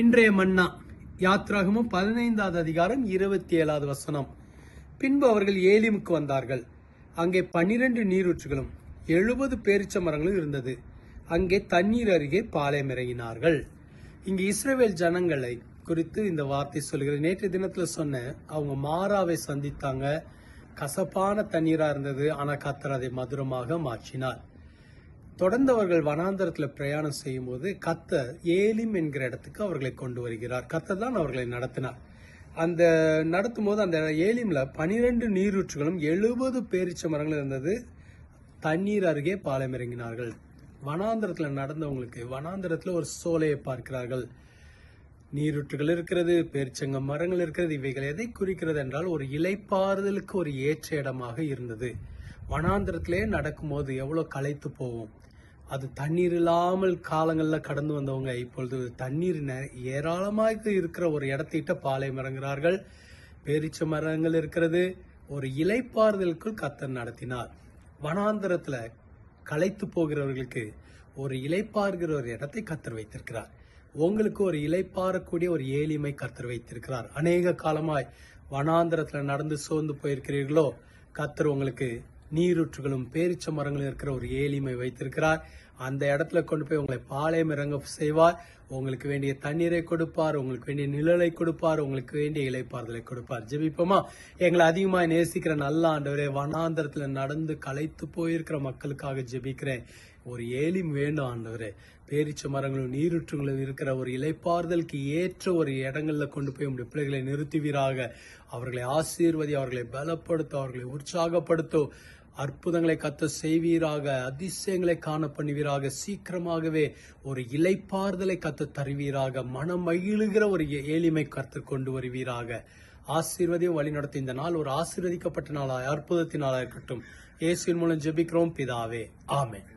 இன்றைய மன்னா யாத்ராகமும் பதினைந்தாவது அதிகாரம் இருபத்தி ஏழாவது வசனம். பின்பு அவர்கள் ஏலிமுக்கு வந்தார்கள். அங்கே பன்னிரண்டு நீரூற்றுகளும் எழுபது பேரிச்ச மரங்களும் இருந்தது. அங்கே தண்ணீர் அருகே பாலை மிறங்கினார்கள் இங்கு இஸ்ரேல் ஜனங்களை குறித்து இந்த வார்த்தை சொல்கிறேன் நேற்று தினத்தில் சொன்ன அவங்க மாறாவை சந்தித்தாங்க. கசப்பான தண்ணீரா இருந்தது ஆனா கத்தர் அதை மதுரமாக மாற்றினார். தொடர்ந்து அவர்கள் வனாந்தரத்தில் பிரயாணம் செய்யும்போது கத்த ஏலிம் என்கிற இடத்துக்கு அவர்களை கொண்டு வருகிறார். கத்த தான் அவர்களை நடத்தினார். அந்த நடத்தும் போது அந்த ஏலிம்ல பனிரெண்டு நீரூற்றுகளும் எழுபது பேரிச்ச மரங்கள் இருந்தது. தண்ணீர் அருகே பாலம் இறங்கினார்கள். வனாந்தரத்தில் நடந்தவங்களுக்கு வனாந்தரத்தில் ஒரு சோலையை பார்க்கிறார்கள். நீரூற்றுகள் இருக்கிறது பேரிச்சங்க மரங்கள் இருக்கிறது இவைகள் எதை குறிக்கிறது என்றால் ஒரு இலைப்பாறுதலுக்கு ஒரு ஏற்ற இடமாக இருந்தது. வனாந்திரத்திலே நடக்கும்போது எவ்வளோ களைத்து போவோம். அது தண்ணீர் இல்லாமல் காலங்களில் கடந்து வந்தவங்க இப்பொழுது தண்ணீர் ஏராளமாக இருக்கிற ஒரு இடத்திட்ட பாலை இறங்குகிறார்கள். பேரிச்ச மரங்கள் இருக்கிறது. ஒரு இலைப்பாறுதலுக்குள் கத்தர் நடத்தினார். வனாந்திரத்தில் களைத்து போகிறவர்களுக்கு ஒரு இலைப்பாறுகிற ஒரு இடத்தை கத்தர் வைத்திருக்கிறார். உங்களுக்கு ஒரு இலைப்பாறக்கூடிய ஒரு ஏளிமை கத்தர் வைத்திருக்கிறார். அநேக காலமாய் வனாந்திரத்தில் நடந்து சோர்ந்து போயிருக்கிறீர்களோ கத்தர் உங்களுக்கு நீரூற்றுகளும் பேரிச்ச மரங்களும் இருக்கிற ஒரு ஏலிமை வைத்திருக்கிறார். அந்த இடத்துல கொண்டு போய் உங்களை பாளையம் இறங்க செய்வார். உங்களுக்கு வேண்டிய தண்ணீரை கொடுப்பார் உங்களுக்கு வேண்டிய நிழலை கொடுப்பார் உங்களுக்கு வேண்டிய இலைப்பாறுதலை கொடுப்பார். ஜெபிப்போமா? எங்களை அதிகமாக நேசிக்கிற நல்ல ஆண்டவரே வனாந்திரத்தில் நடந்து களைத்து போயிருக்கிற மக்களுக்காக ஜெபிக்கிறேன். ஒரு ஏலிம் வேண்டும் ஆண்டவரே. பேரிச்ச மரங்களும் நீரூற்றுகளும் இருக்கிற ஒரு இலைப்பாறுதலுக்கு ஏற்ற ஒரு இடங்களில் கொண்டு போய் உங்களுடைய பிள்ளைகளை நிறுத்துவீராக. அவர்களை ஆசீர்வதி அவர்களை பலப்படுத்தும் அவர்களை உற்சாகப்படுத்தும் அற்புதங்களை கத்த செய்வீராக அதிசயங்களை காண பண்ணுவீராக சீக்கிரமாகவே ஒரு இலைப்பாறுதலை கத்த தருவீராக மனம் மகிழுகிற ஒரு ஏழிமை ஏளிமை கத்து கொண்டு வருவீராக. ஆசீர்வதியும் வழி நடத்தி இந்த நாள் ஒரு ஆசீர்வதிக்கப்பட்ட நாளாய் அற்புதத்தினாலா இருக்கட்டும். இயேசுவின் மூலம் ஜெபிக்கிறோம் பிதாவே. ஆமென்.